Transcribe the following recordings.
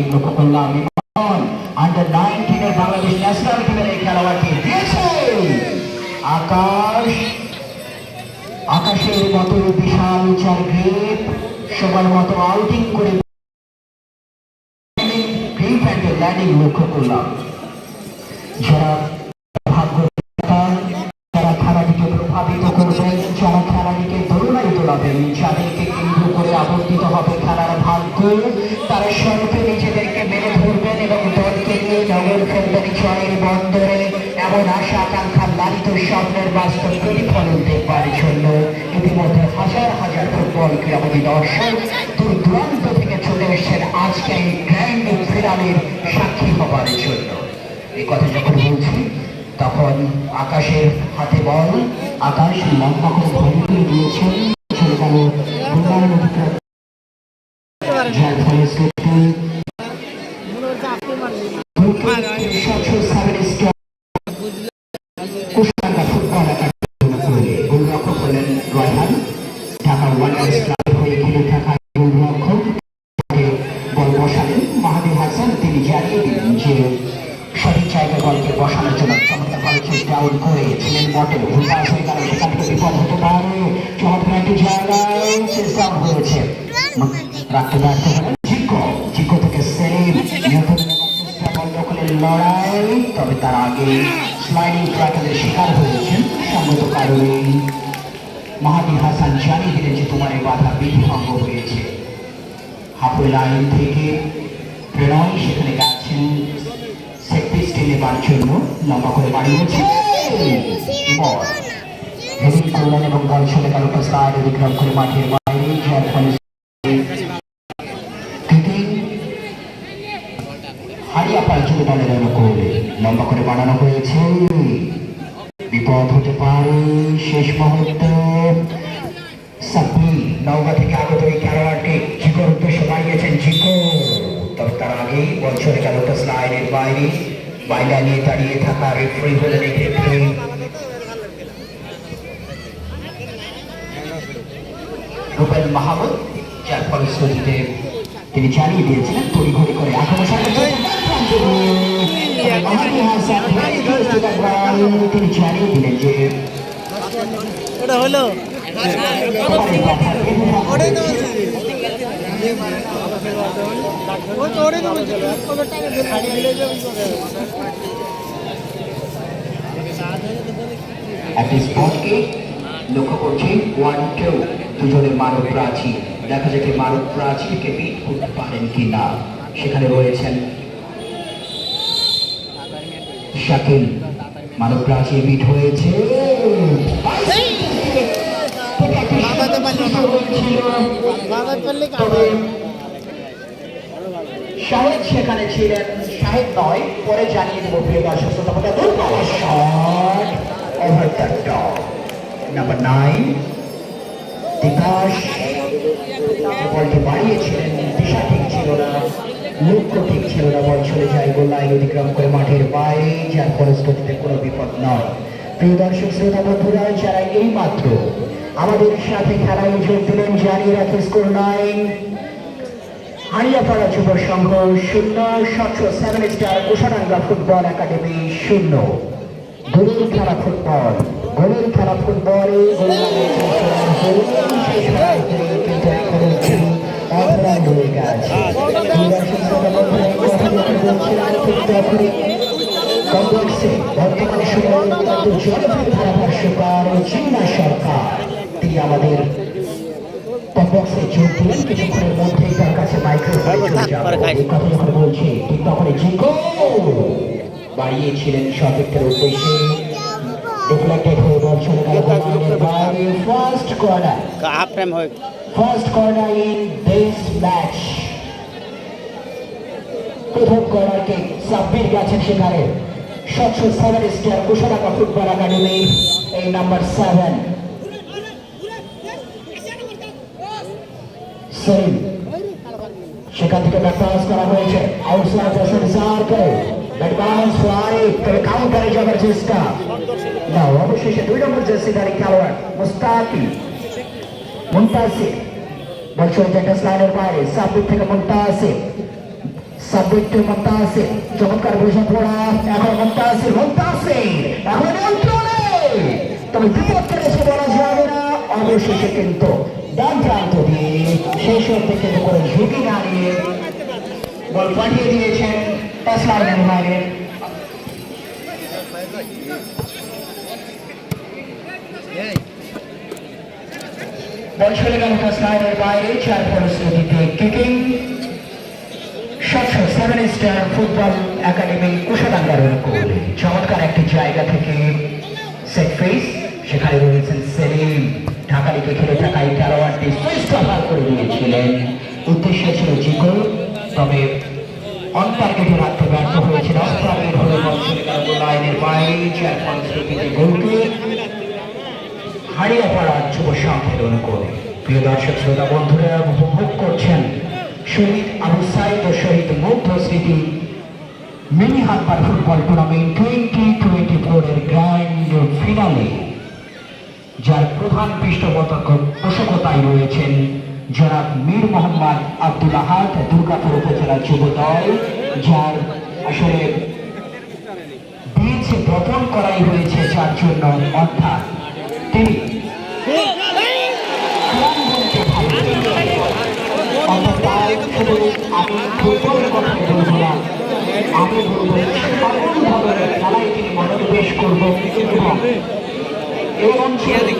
Fielding লক্ষ্য করলাম under নাইনটিনের Bangladesh national টিমের এই খেলোয়াড়টি দিয়েছে। আকাশ, আকাশের মতো বিশাল চার গ্রিপ সবার মতো আউটিং করে গ্রিপ অ্যান্ড ল্যান্ডিং লক্ষ্য করলাম। যারা ভাগ্য যারা খেলাটিকে প্রভাবিত করবেন, যারা খেলাটিকে দৌড়াই তোলাবেন যাদেরকে বন্দরে এমন আশা আকাঙ্ক্ষা লালিত স্বপ্নের বাস্তব প্রতিফলন দেখবার জন্য ইতিমধ্যে হাজার হাজার ফুটবল ক্রীড়ামী দর্শক দূর দূরান্ত থেকে চলে এসেছেন আজকে এই গ্র্যান্ড ফিনালের সাক্ষী হবার জন্য। এই কথা যখন বলছি, তখন আকাশের হাতে বল, আকাশ লম্বা করে ধরিয়ে দিয়েছেন গেল যার বলকে বসানোর জন্য চমৎকারভাবে চেষ্টা আউট করেছিলেন মটেল ভুল পাস হয়ে গেল সেখান বিপদ হতে পারে। একটি জায়গায় চেষ্টা হয়েছে। রাখতে রাখতে হলেন জিকো জিকো থেকে সেলিম লড়াই, তবে তার আগে স্লাইডিং ট্র্যাকের শিকার হয়েছেন সঙ্গত কারণে। মাহাদি হাসান জানিয়ে দিলেন যে তোমার এই বাধা বিধিভঙ্গ হয়েছে। হাফওয়ে লাইন থেকে প্রণয় সেখানে নেবার জন্য লম্বা করে বাড়িয়েছে হেডিং করলেন এবং বল গেল স্লাইড অতিক্রম করে মাঠের বাইরে যার ফলে হারিয়া করে। লম্বা করে বানানো হয়েছে। বিপদ হতে পারে শেষ মুহূর্তে। সাব্বি নওগাঁ থেকে আগত এই খেলোয়াড়কে জিকোর উদ্দেশ্যে বাড়িয়েছেন জিকো। তবে তার বল চলে গেল স্লাইডের বাইরে। বাইরে নিয়ে দাঁড়িয়ে থাকা রেফারি হলেন এক্ষেত্রে রুবেল মাহমুদ যার ফলশ্রুতিতে তিনি জানিয়ে দিয়েছিলেন তড়িঘড়ি করে আক্রমণ তিনি জানিয়ে দিলেন যে হলো। ওটা একটি স্পটকে লক্ষ্য করছি ওয়ান টু দুজনের মানব প্রাচীর দেখা যাক মানব প্রাচীরকে বিট করতে পারেন কি না সেখানে রয়েছেন শাকিল। মানব প্রাচীর বিট হয়েছে। তবে শাহেদ সেখানে ছিলেন শাহেদ নয়, পরে জানিয়ে দেবো প্রিয় দর্শক শ্রোতা দ্য নাইন বাড়িয়েছিলেন, দিশা ঠিক ছিল না ঠিক ছিল না, বল করে মাঠের বাইরে কোনো বিপদ নয়। যারা এই মাত্র আমাদের সাথে খেলায় যোগ দিলেন, জানিয়ে রাখি স্কোর নাইন হারিয়াপাড়া যুব সংঘ শূন্য, সাতশো seven star Koshadanga football academy শূন্য। গোলের খেলা ফুটবল গোলের খেলা ফুটবলে আমাদের কমপ্লেক্সে বাড়িয়েছিলেন সতীর্থের উদ্দেশ্যে ডিফ্লেক্টেড হয়ে বল চলে গেল গোললাইনের বাইরে ফার্স্ট কর্নার হাফ টাইম হয় first corner in this match প্রথম কর্নারকে সাব্বির গেছেন সেখানে সাতশো সেভেন স্টার কুশালাকা ফুটবল একাডেমি এই নাম্বার সেভেন সেলিম সেখান থেকে ব্যাট পাস করা হয়েছে। আউটসাইড দর্শন সার করে ব্যাট বাউন্স রাইট তবে কাউন্টারে যাবার চেষ্টা না, অবশেষে দুই নম্বর জার্সিধারী খেলোয়াড় মুস্তাকি মুন্তাসির বল চলছে একটা স্লাইডের বাইরে। সাব্বির থেকে মুন্তাসির সাবজেক্ট মুমতাসির চমৎকার বসে পড়া। এখন মুমতাসির মুমতাসির এখন তবে বিপদ করেছে বলা যাবে না। অবশেষে কিন্তু শেষ থেকে করে ঝুঁকি না বল পাঠিয়ে দিয়েছেন কিকিং সাতশো সেভেন স্টার ফুটবল একাডেমি কুশাডাঙ্গার অনুকূল চমৎকার একটি জায়গা থেকে সেট ফেস সেখানে রয়েছেন সেলিম। ঢাকা লিগে খেলে থাকা খেলোয়াড়টি সুইচ অফার করে দিয়েছিলেন উদ্দেশ্য ছিল জিগো তবে রাখতে ব্যর্থ হয়েছিল অফ হয়ে লাইনের বাইরে গোলকে। হারিয়ে যুব অনুকূল। প্রিয় দর্শক, শ্রোতা বন্ধুরা, উপভোগ করছেন শহীদ আবু সাইদ ও শহীদ স্মৃতি mini football tournament twenty twenty grand finale যার প্রধান পৃষ্ঠপোষক পোষকতায় রয়েছেন জনাব মীর মোহাম্মদ আব্দুল আহাদ দুর্গাপুর উপজেলা যুব দল, যার আসলে বীজ বপন করাই হয়েছে যার জন্য অর্থাৎ তিনি আমি বলব মনোনিবেশ করব এবং এই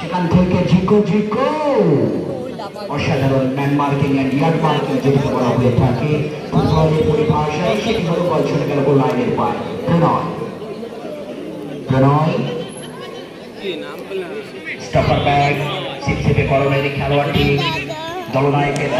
সেখান থেকে ঝিকো ঝিকো। অসাধারণ ম্যান অ্যান্ড ইয়ার্ড মার্কিং বলা হয়ে থাকে। ফুটবলের পরিভাষায় সেটি হলো গেল পায়। প্রণয়। প্রণয়। ব্যাগ সিপসিপে করণের খেলোয়াড়টি দলনায়কের